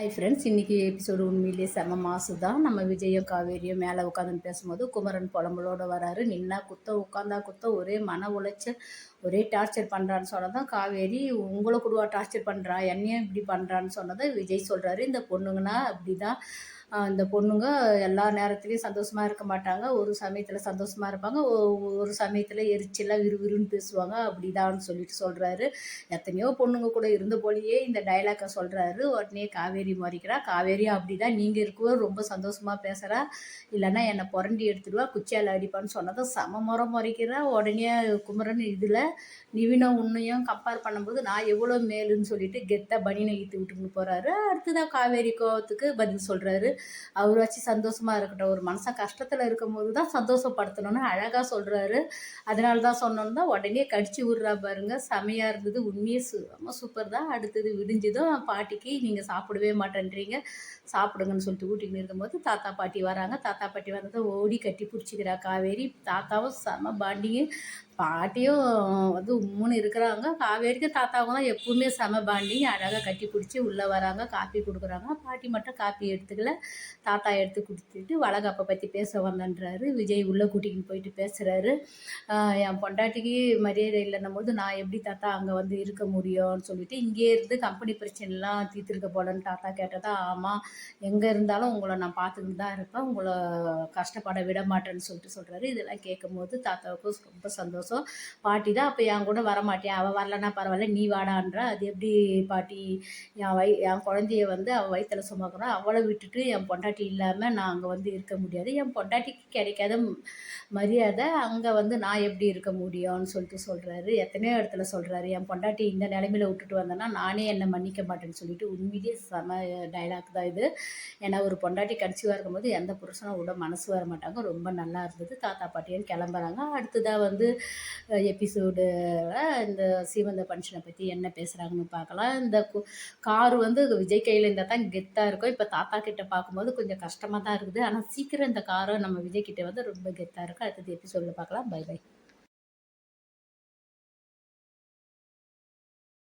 Hi friends இன்றைக்கி episode உண்மையிலேயே செம மாசு தான் நம்ம விஜயம் காவேரியும் மேலே உட்காந்துன்னு பேசும்போது குமரன் புலம்பலோட வராரு. நின்னா குத்த உட்காந்தா குத்த ஒரே மன உளைச்சல் ஒரே டார்ச்சர் பண்ணுறான்னு சொன்னதான் காவேரி உங்களை கூடவா டார்ச்சர் பண்ணுறா என்னையும் இப்படி பண்ணுறான்னு சொன்னதை விஜய் சொல்கிறாரு இந்த பொண்ணுங்கன்னா அப்படி தான் இந்த பொண்ணுங்க எல்லா நேரத்துலையும் சந்தோஷமாக இருக்க மாட்டாங்க. ஒரு சமயத்தில் சந்தோஷமாக இருப்பாங்க. ஒரு சமயத்தில் எரிச்சலாக விறுவிறுன்னு பேசுவாங்க. அப்படிதான்னு சொல்லிட்டு சொல்கிறாரு எத்தனையோ பொண்ணுங்க கூட இருந்த போலியே இந்த டைலாக்கை சொல்கிறாரு உடனே காவேரி மாறிக்கிறா. காவேரியும் அப்படி தான் நீங்கள் இருக்கவோ ரொம்ப சந்தோஷமாக பேசுகிறா இல்லைன்னா என்னை புரண்டி எடுத்துடுவா. குச்சியால் அடிப்பான்னு சொன்னதும் சம முறை முறைக்கிறா. உடனே குமரன் இதில் நிவினம் உன்னையும் கம்பேர் பண்ணும்போது நான் எவ்வளோ மேலுன்னு சொல்லிட்டு கெத்தாக பனினை ஈத்து விட்டுன்னு போகிறாரு அடுத்ததாக காவேரி கோவத்துக்கு பதில் சொல்கிறாரு அவர் வச்சு சந்தோஷமாக இருக்கட்டும். ஒரு மனசை கஷ்டத்தில் இருக்கும் போது தான் சந்தோஷப்படுத்தணும்னு அழகாக சொல்கிறாரு அதனால தான் சொன்னோன்னு தான் உடனே கடிச்சு விட்றா பாருங்க. செமையாக இருந்தது. உண்மையே சு ரொம்ப சூப்பர் தான். அடுத்தது விடிஞ்சதும் பாட்டிக்கு நீங்கள் சாப்பிடவே மாட்டேன்றீங்க. சாப்பிடுங்கன்னு சொல்லிட்டு ஊட்டிக்கின்னு இருக்கும்போது தாத்தா பாட்டி வராங்க. தாத்தா பாட்டி வந்ததும் ஓடி கட்டி பிடிச்சிக்கிறா. காவேரி தாத்தாவும் செம பாண்டிங்கு பாட்டியும் வந்து உம்முன்னு இருக்கிறாங்க. காவேரிக்கு தாத்தாவும் தான் எப்பவுமே செம பாண்டிங் அழகாக கட்டி பிடிச்சி உள்ளே வராங்க காப்பி கொடுக்குறாங்க. பாட்டி மட்டும் காப்பி எடுத்துக்கல. தாத்தா எடுத்து கொடுத்துட்டு வளகாப்பை பற்றி பேச வந்தன்றாரு. விஜய் உள்ளே கூட்டிகிட்டு போயிட்டு பேசுகிறாரு என் பொண்டாட்டிக்கு மரியாதை இல்லைன்னும் போது நான் எப்படி தாத்தா அங்கே வந்து இருக்க முடியும்னு சொல்லிட்டு இங்கே இருந்து கம்பெனி பிரச்சனைலாம் தீர்த்துருக்க போலன்னு தாத்தா கேட்டதா ஆமாம் எங்கே இருந்தாலும் உங்களை நான் பார்த்துக்கிட்டு தான் இருப்பேன். உங்களை கஷ்டப்பட விட மாட்டேன்னு சொல்லிட்டு சொல்கிறாரு இதெல்லாம் கேட்கும் போது தாத்தாவுக்கும் ரொம்ப சந்தோஷம். பாட்டி தான் அப்போ என் கூட வரமாட்டேன். அவள் வரலன்னா பரவாயில்ல நீ வாடான்ற. அது எப்படி பாட்டி என் வை என் குழந்தைய வந்து அவள் வயிற்றில் சுமக்கிறோம் அவளை விட்டுட்டு என் பொண்டாட்டி இல்லாமல் நான் அங்கே வந்து இருக்க முடியாது. என் பொண்டாட்டிக்கு கிடைக்காத மரியாதை அங்கே வந்து நான் எப்படி இருக்க முடியும்னு சொல்லிட்டு சொல்கிறாரு எத்தனையோ இடத்துல சொல்கிறாரு என் பொண்டாட்டி இந்த நிலைமையில் விட்டுட்டு வந்தேன்னா நானே என்னை மன்னிக்க மாட்டேன்னு சொல்லிட்டு உண்மையிலேயே செம டைலாக் தான் இது. ஏன்னா ஒரு பொண்டாட்டி கன்சீவாக இருக்கும்போது எந்த புருஷனும் விட மனசு வர மாட்டாங்க. ரொம்ப நல்லா இருந்தது. தாத்தா பாட்டியும் கிளம்புறாங்க. அடுத்ததாக வந்து எபிசோடு இந்த சீவந்த ஃபங்க்ஷனை பற்றி என்ன பேசுகிறாங்கன்னு பார்க்கலாம். இந்த கார் வந்து விஜய் கையில் இருந்தால் தான் கெத்தாக இருக்கும். இப்போ தாத்தா கிட்ட பார்க்கும்போது கொஞ்சம் கஷ்டமாக தான் இருக்குது. ஆனால் சீக்கிரம் இந்த காரை நம்ம விஜய் கிட்டே வந்து ரொம்ப கெத்தாக இருக்கும். அடுத்தது எபிசோடில் பார்க்கலாம். By by